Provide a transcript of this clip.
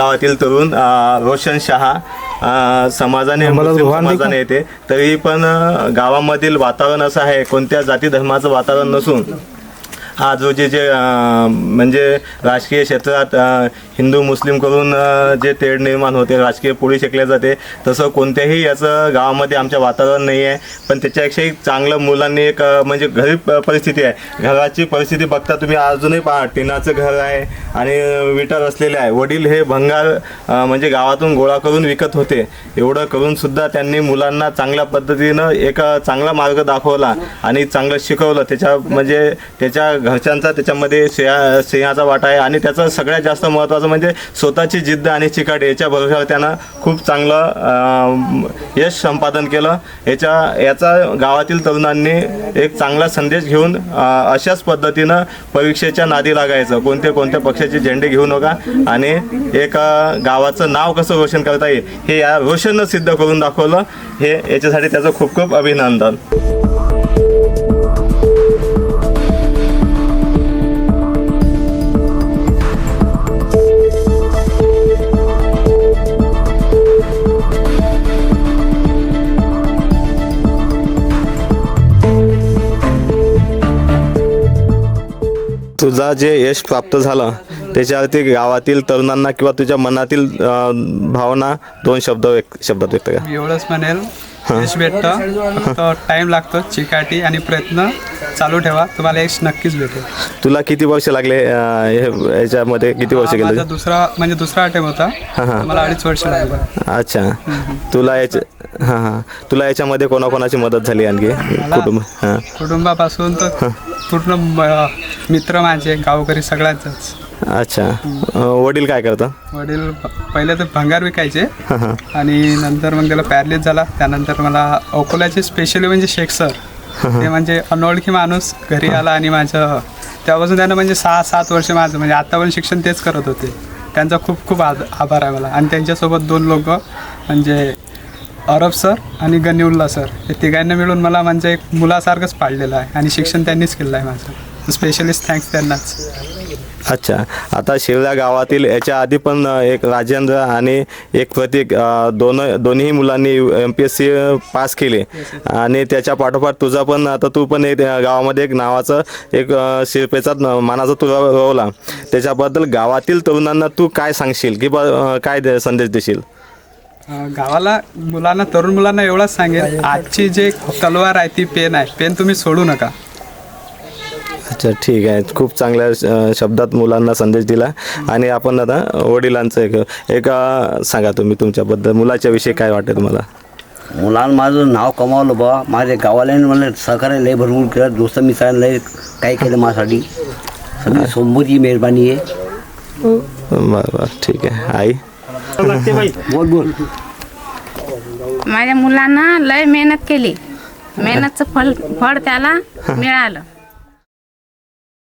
गावातील तरुण रोशन शहा समाजाने? समाजाने येते तरी पण गावामधील वातावरण असं आहे कोणत्या जाती धर्माचं वातावरण नसून आज रोजी जे म्हणजे राजकीय क्षेत्रात हिंदू मुस्लिम करून जे तेढ निर्माण होते राजकीय पोळी शेकल्या जाते तसं कोणत्याही याचं गावामध्ये आमच्या वातावरण नाही आहे. पण त्याच्यापेक्षाही चांगलं मुलांनी एक म्हणजे घरी प- परिस्थिती आहे. घराची परिस्थिती बघता तुम्ही अजूनही पहा टिनाचं घर आहे आणि विटा असलेले आहे. वडील हे भंगार म्हणजे गावातून गोळा करून विकत होते. एवढं करून सुद्धा त्यांनी मुलांना चांगल्या पद्धतीनं एक चांगला मार्ग दाखवला आणि चांगलं शिकवलं. त्याच्या म्हणजे त्याच्या घरच्यांचा त्याच्यामध्ये सिंहा सिंहाचा वाटा आहे आणि त्याचं सगळ्यात जास्त महत्त्वाचं म्हणजे स्वतःची जिद्द आणि चिकाट याच्या भरोशावर त्यानं खूप चांगलं यश संपादन केलं. याच्या याचा गावातील तरुणांनी एक चांगला संदेश घेऊन अशाच पद्धतीनं परीक्षेच्या नादी लागायचं. कोणते कोणत्या पक्षाचे झेंडे घेऊ नका आणि एक गावाचं नाव कसं रोशन करता येईल हे या रोशननं सिद्ध करून दाखवलं. हे याच्यासाठी त्याचं खूप खूप अभिनंदन. तुझा जे यश प्राप्त झालं त्याच्यावरती गावातील तरुणांना किंवा तुझ्या मनातील भावना दोन शब्द व्यक्त शब्दात व्यक्त करा. एवढंच म्हणेल यश भेटतं टाइम लागतो चिकाटी आणि प्रयत्न चालू ठेवा. तुम्हाला यश नक्कीच भेटेल. तुला किती वर्ष लागले अ, हे- याच्यामध्ये किती वर्ष माझा गेले दुसरा म्हणजे दुसरा अटेम्प होता. मला अडीच वर्ष लागलं. अच्छा. तुला याच्या हां हां. तुला याच्यामध्ये कोणाकोणाची मदत झाली आणखी? कुटुंब हां. कुटुंबापासून तर पूर्ण म- मित्र माझे गावकरी सगळ्यांचंच. अच्छा. अ, वडील काय करतात वडील प- पहिले तर भंगार विकायचे. हां हां. आणि नंतर मग त्याला पॅरलेस झाला. त्यानंतर मला अकोल्याचे स्पेशली म्हणजे शेख सर ते म्हणजे अनोळखी माणूस घरी आला आणि माझं तेव्हापासून त्यानं म्हणजे सहा सात वर्ष माझं म्हणजे आता पण शिक्षण तेच करत होते. त्यांचा खूप खूप आद- आभार आहे मला. आणि त्यांच्यासोबत दोन लोक म्हणजे अरब सर आणि गनिउल्ला सर हे तिघांना मिळून मला म्हणजे एक मुलासारखंच पाळलेलं आहे. आणि शिक्षण त्यांनीच केलं आहे माझं. स्पेशलिस्ट थँक्स त्यांनाच. अच्छा. आता शिवल्या गावातील याच्या आधी पण एक राजेंद्र आणि एक प्रतीक अ, दोन दोन्ही मुलांनी M P S C pass केले. आणि त्याच्या पाठोपाठ तुझा पण आता तू पण एक अ, गावामध्ये एक नावाचं एक अ, शिरपेचा न- मानाचा तुला रोवला. त्याच्याबद्दल गावातील तरुणांना तू काय सांगशील? की बा अ, काय दे- संदेश देशील? गावाला मुलांना तरुण मुलांना एवढाच सांगेल आजची जे तलवार आहे ती पेन आहे. पेन तुम्ही सोडू नका. अच्छा ठीक आहे. खूप चांगल्या शब्दात मुलांना संदेश दिला. आणि आपण आता वडिलांचं एक एक सांगा तुम्ही तुमच्याबद्दल. मुलाच्या विषयी काय वाटतं तुम्हाला? मुलानं माझं नाव कमावलं बा. माझ्या गावाला मला सहकार्य लय भरपूर केलं. दोस्त मित्रांनी लय काय केलं माझ्यासाठी. सगळी सोमबूची मेहरबानी आहे. बरं बरं. ठीक आहे. आई? बोल बोल. माझ्या मुलानं लय मेहनत केली. मेहनतचं फळ फळ त्याला मिळालं.